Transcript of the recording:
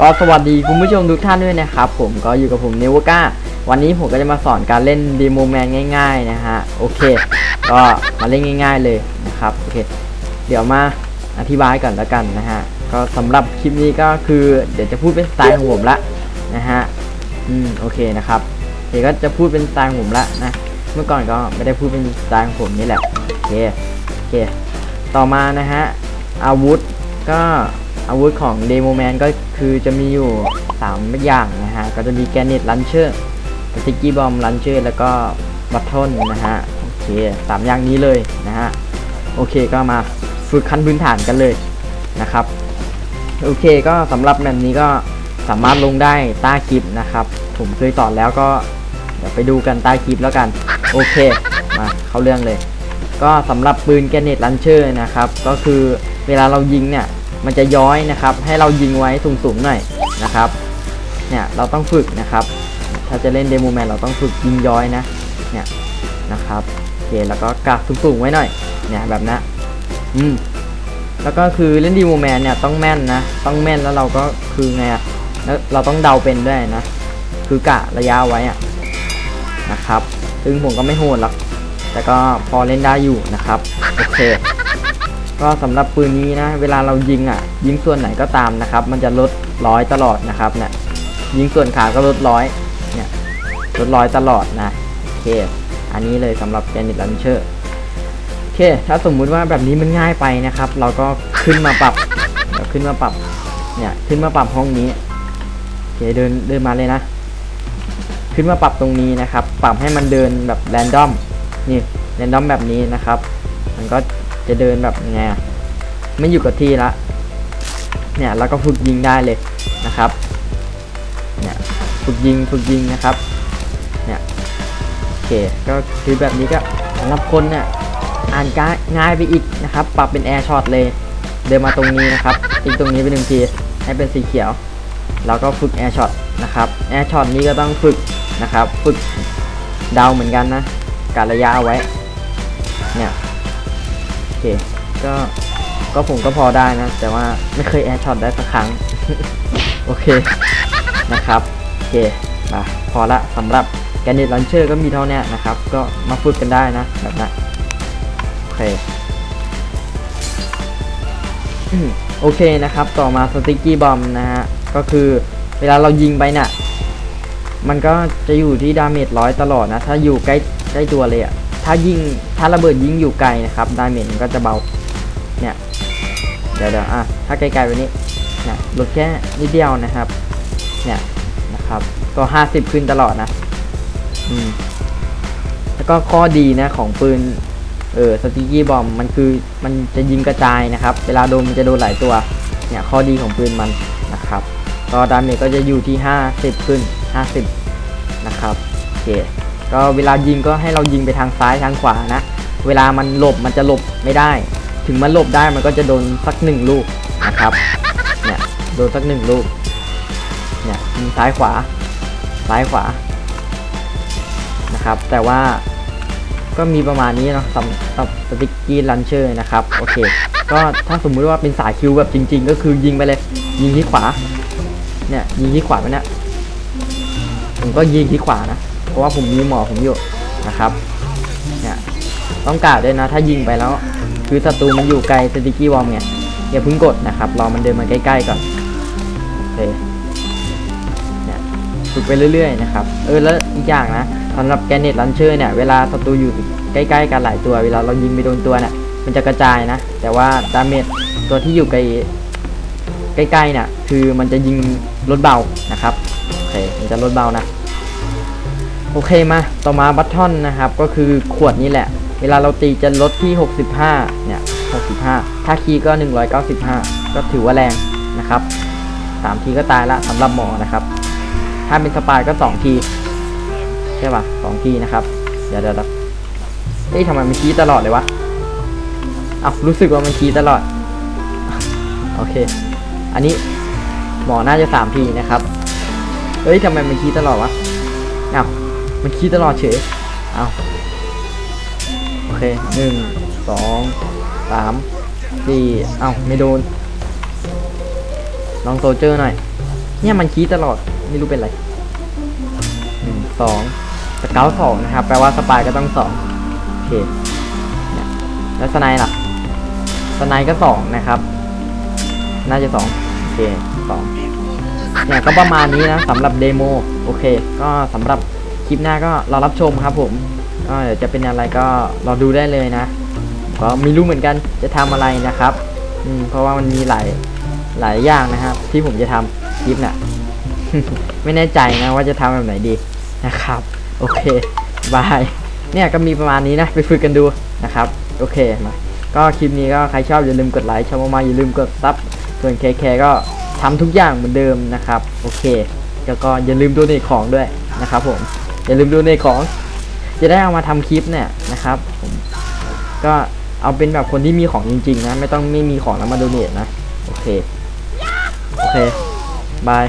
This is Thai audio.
ก็สวัสดีคุณผู้ชมทุกท่านด้วยนะครับ ผมก็อยู่กับผมเนวก้าวันนี้ผมก็จะมาสอนการเล่นดีโมแมนง่าย ๆ นะฮะโอเค ก็มาเล่นง่าย ๆ เลยนะครับโอเค เดี๋ยวมาอธิบายก่อนแล้วกันนะฮะก็สำหรับคลิปนี้ก็คือเดี๋ยวจะพูดเป็นสไตล์ของผมละนะฮะอืมโอเคนะครับเดี๋ยวก็จะพูดเป็นสไตล์ของผมละนะเมื่อก่อนก็ไม่ได้พูดเป็นสไตล์ของผมนี่แหละโอเคโอเค ต่อมานะฮะอาวุธก็ อาวุธของเดโมแมนก็คือจะมีอยู่ 3 อย่างนะฮะ ก็จะมีแกนเนตลันเชอร์สติกกี้บอมลันเชอร์แล้วก็บัตทอนนะฮะ โอเคสามอย่างนี้เลยนะฮะ โอเคก็มาฝึกขั้นพื้นฐานกันเลยนะครับ โอเคก็สำหรับแบบนี้ก็สามารถลงได้ใต้คลิปนะครับ ผมเคยสอนแล้วก็เดี๋ยวไปดูกันใต้คลิปแล้วกัน โอเค มาเข้าเรื่องเลย ก็สำหรับปืนแกนเนตลันเชอร์นะครับ ก็คือเวลาเรายิงเนี่ย มันจะย้อยนะครับ ให้เรายิงไว้สูงๆหน่อยนะครับ เนี่ยเราต้องฝึกนะครับ ถ้าจะเล่นเดโมแมนเราต้องฝึกยิงย้อยนะ เนี่ยนะครับโอเคแล้วก็กากสูงๆไว้หน่อย เนี่ยแบบนั้นอืมแล้วก็คือเล่นดีโมแมนเนี่ยต้องแม่นนะ ต้องแม่นแล้วเราก็คือไงอะแล้วเราต้องเดาเป็นด้วยนะ คือกะระยะไว้อะนะครับ ซึ่งผมก็ไม่โหดหรอกแต่ก็พอเล่นได้อยู่นะครับ โอเค ก็สำหรับปืนนี้นะ เวลาเรายิงอะ ยิงส่วนไหนก็ตามนะครับ มันจะลดร้อยตลอดนะครับเนี่ยยิงส่วนขาก็ลดร้อยเนี่ยลดร้อยตลอดนะโอเค อันนี้เลยสำหรับแกนิตลันเชอร์โอเค ถ้าสมมุติว่าแบบนี้มันง่ายไปนะครับ เราก็ขึ้นมาปรับเดี๋ยวขึ้นมาปรับเนี่ยขึ้นมาปรับห้องนี้โอเคเดินเดินมาเลยนะ ขึ้นมาปรับตรงนี้นะครับ ปรับให้มันเดินแบบแรนดอมนี่แรนดอมแบบนี้นะครับ มันก็ จะเดินแบบไงอะไม่อยู่กับที่ละเนี่ยแล้วก็ฝึกยิงได้เลยนะครับเนี่ยฝึกยิงฝึกยิงนะครับเนี่ยโอเคก็คือแบบนี้ก็สำหรับคนเนี่ยอ่านง่ายง่ายไปอีกนะครับ ปรับเป็นแอร์ช็อตเลย เดินมาตรงนี้นะครับติ๊กตรงนี้เป็นหนึ่งทีให้เป็นสีเขียว แล้วก็ฝึกแอร์ช็อตนะครับแอร์ช็อตนี้ก็ต้องฝึกนะครับ ฝึกเดาเหมือนกันนะการระยะเอาไว้เนี่ย เคก็ก็ผมก็พอได้นะ แต่ว่าไม่เคยแอร์ช็อตได้สักครั้ง โอเคนะครับโอเคมาพอละสำหรับแกนเนตลันเชอร์ก็มีเท่านี้นะครับ ก็มาฝึกกันได้นะแบบนั้นโอเคโอเคนะครับ ต่อมาสติกกี้บอมนะฮะ ก็คือเวลาเรายิงไปน่ะ มันก็จะอยู่ที่ดาเมจร้อยตลอดนะ ถ้าอยู่ใกล้ใกล้ตัวเลยอะ ถ้ายิงถ้าระเบิดยิงอยู่ไกลนะครับดาเมจมันก็จะเบาเนี่ยเดี๋ยวเดี๋ยวอะถ้าไกลๆไปนี้เนี่ยลดแค่นิดเดียวนะครับเนี่ยนะครับก็ 50 ขึ้นตลอดนะอืมแล้วก็ข้อดีนะของปืนเออสติกี้บอมมันคือมันจะยิงกระจายนะครับ เวลาโดนมันจะโดนหลายตัวเนี่ยข้อดีของปืนมันนะครับก็ดาเมจก็จะอยู่ที่ 50 ขึ้น 50 นะครับโอเค ก็เวลายิงก็ให้เรายิงไปทางซ้ายทางขวานะ เวลามันหลบมันจะหลบไม่ได้ ถึงมันหลบได้มันก็จะโดนสักหนึ่งลูกนะครับ เนี่ยโดนสักหนึ่งลูก เนี่ยยิงซ้ายขวา ซ้ายขวา นะครับ แต่ว่าก็มีประมาณนี้เนาะสำหรับสติกกี้ลันเชอร์นะครับ โอเค ก็ถ้าสมมุติว่าเป็นสายคิวแบบจริง ๆ ก็คือยิงไปเลย ยิงที่ขวา เนี่ยยิงที่ขวาไปเนี่ยผมก็ยิงที่ขวานะ เพราะว่าผมมีหมอผมอยู่นะครับเนี่ยต้องกล่าวด้วยนะถ้ายิงไปแล้ว คือศัตรูมันอยู่ไกลสติกี้วอมไงอย่าพิ่งกดนะครับรอมันเดินมาใกล้ๆก่อนโอเคเนี่ยฝึกไปเรื่อยๆนะครับเออแล้วอีกอย่างนะสำหรับแกเนตลันเชอร์เนี่ยเวลาศัตรูอยู่ใกล้ๆกันหลายตัว เวลาเรายิงไปโดนตัวเนี่ยมันจะกระจายนะ แต่ว่าดาเมจตัวที่อยู่ไกลใกล้ๆเนี่ยคือมันจะยิงลดเบานะครับโอเคมันจะลดเบานะ โอเคมา ต่อมาบัตทอนนะครับ ก็คือขวดนี้แหละ เวลาเราตีจะลดที่ 65 เนี่ย 65 ถ้าคีย์ก็ 195 ก็ถือว่าแรงนะครับ 3 ทีก็ตายละสำหรับหมอนะครับ ถ้าเป็นสปายก็ 2 ที ใช่ป่ะ 2 ทีนะครับ เดี๋ยวเดี๋ยวเดี๋ยวเอ้ยทำไมมันคีย์ตลอดเลยวะอ้ารู้สึกว่ามันคีย์ตลอด โอเค อันนี้หมอน่าจะ 3 ทีนะครับ เอ้ยทำไมมันคีย์ตลอดวะอ้าว มันคีย์ตลอดเฉยเอาโอเคหนึ่งสองสามสี่เอาไม่โดน ลองโซเจอร์หน่อย เนี่ยมันขี้ตลอด ไม่รู้เป็นไรหนึ่งสองสเกลสองนะครับ แปลว่าสปายก็ต้องสองโอเคแล้วสไนด์ล่ะสไนด์ก็สองนะครับ น่าจะสองโอเคสองเนี่ยก็ประมาณนี้นะสำหรับเดโมโอเค ก็สำหรับ คลิปหน้าก็รอรับชมครับผมก็เดี๋ยวจะเป็นอะไรก็รอดูได้เลยนะก็ไม่รู้เหมือนกันจะทำอะไรนะครับอืมเพราะว่ามันมีหลายหลายอย่างนะครับ ที่ผมจะทำคลิปน่ะ ไม่แน่ใจนะว่าจะทำแบบไหนดีนะครับ โอเคบายเนี่ยก็มีประมาณนี้นะ ไปฝึกกันดูนะครับ โอเคมาก็คลิปนี้ก็ใครชอบอย่าลืมกดไลค์ชอบมากๆอย่าลืมกดซับส่วนเคเคก็ทำทุกอย่างเหมือนเดิมนะครับ โอเค แล้วก็อย่าลืมดูในของด้วยนะครับผม อย่าลืมดูในของ จะได้เอามาทำคลิปเนี่ยนะครับผมก็เอาเป็นแบบคนที่มีของจริงๆนะ ไม่ต้องไม่มีของแล้วมาดูเนทนะ โอเค โอเคบาย